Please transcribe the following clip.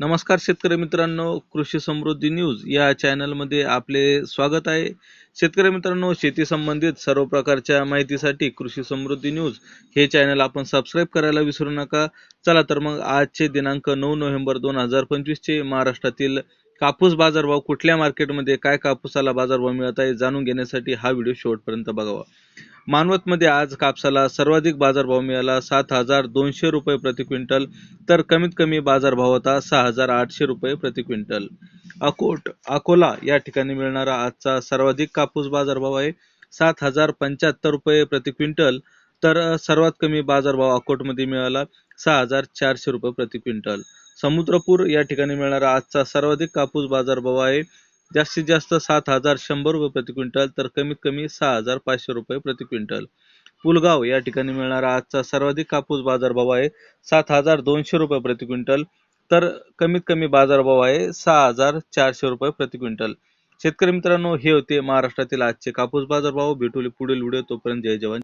नमस्कार शेतकरी मित्रांनो कृषी समृद्धी न्यूज या चॅनलमध्ये आपले स्वागत आहे. शेतकरी मित्रांनो शेती संबंधित सर्व प्रकारच्या माहितीसाठी कृषी समृद्धी न्यूज हे चॅनल आपण सबस्क्राईब करायला विसरू नका. चला तर मग आजचे दिनांक नऊ नोव्हेंबर दोन हजार पंचवीसचे महाराष्ट्रातील कापूस बाजारभाव कुठल्या मार्केटमध्ये काय कापूसाला बाजारभाव मिळत आहे जाणून घेण्यासाठी हा व्हिडिओ शेवटपर्यंत बघावा. मानवतमध्ये आज कापसाला सर्वाधिक बाजारभाव मिळाला. सात हजार दोनशे रुपये प्रति क्विंटल तर कमीत कमी बाजारभाव होता सहा हजार आठशे रुपये प्रति क्विंटल. अकोट अकोला या ठिकाणी मिळणारा आजचा सर्वाधिक कापूस बाजारभाव आहे. सात हजार पंच्याहत्तर रुपये प्रति क्विंटल तर सर्वात कमी बाजारभाव अकोटमध्ये मिळाला सहा हजार चारशे रुपये प्रति क्विंटल. समुद्रपूर या ठिकाणी मिळणारा आजचा सर्वाधिक कापूस बाजारभाव आहे. जास्तीत जास्त सात हजार शंभर रुपये प्रति क्विंटल तर कमीत कमी सहा हजार पाचशे रुपये प्रति क्विंटल. पुलगाव या ठिकाणी मिळणारा आजचा सर्वाधिक कापूस बाजारभाव आहे सात हजार दोनशे रुपये प्रति क्विंटल तर कमीत कमी बाजारभाव आहे सहा हजार चारशे रुपये प्रति क्विंटल. शेतकरी मित्रांनो हे होते महाराष्ट्रातील आजचे कापूस बाजारभाव. भेटूले पुढील व्हिडिओ तोपर्यंत जय जवान.